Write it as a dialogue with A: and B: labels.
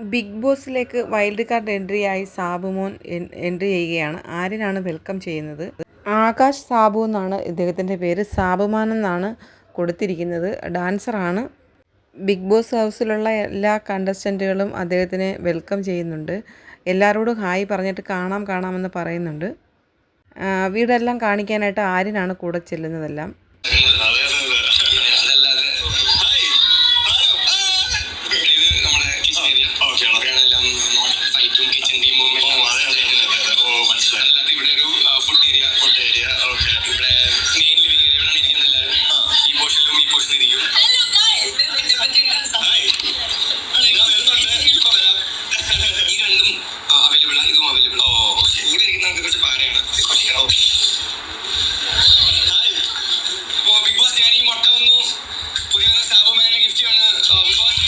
A: Big ബോസിലേക്ക് wild card എൻട്രിയായി സാബുമോൻ എൻ- എൻട്രി ചെയ്യുകയാണ്. ആര്യനാണ് വെൽക്കം ചെയ്യുന്നത്? ആകാശ് സാബു എന്നാണ് ഇദ്ദേഹത്തിന്റെ പേര്. സാബുമാൻ എന്നാണ് കൊടുത്തിരിക്കുന്നത്. ഡാൻസറാണ് ബിഗ് ബോസ് ഹൗസിലുള്ള എല്ലാ കണ്ടസ്റ്റന്റുകളും അദ്ദേഹത്തിനെ വെൽക്കം ചെയ്യുന്നുണ്ട്. എല്ലാവരോടും ഹായ് പറഞ്ഞിട്ട് കാണാം കാണാമെന്ന് പറയുന്നുണ്ട്. വീടെല്ലാം കാണിക്കാനായിട്ട് ആര്യനാണ് കൂടെ ചെല്ലുന്നതെല്ലാം?
B: ഓക്കെയാണ്
C: അവിടെയാണ് എല്ലാം സൈറ്റും കിച്ചൺ ടീമും എല്ലാം
B: ഓ മനസ്സിലായി.
C: ഒരു food area food
B: area okay
C: ഇവിടെ മെയിൻ ലിവിംഗ് ഏരിയ ഇവിടെയാണ് ഇരിക്കുന്ന എല്ലാവരും ഈ പോർഷനിലും ഈ പോർഷനിലും ഇരിക്കും.
B: ഈ
C: രണ്ടും അവൈലബിൾ ആണ് ഇതും അവൈലബിൾ ഇവിടെ ഇരിക്കുന്ന കുറച്ച് പാരയാണ് ബിഗ് ബോസ് ഞാൻ ഈ മുട്ട വന്നു. പുതിയ സ്റ്റാഫ് മാനിന് ഗിഫ്റ്റ് ആണ്. Big boss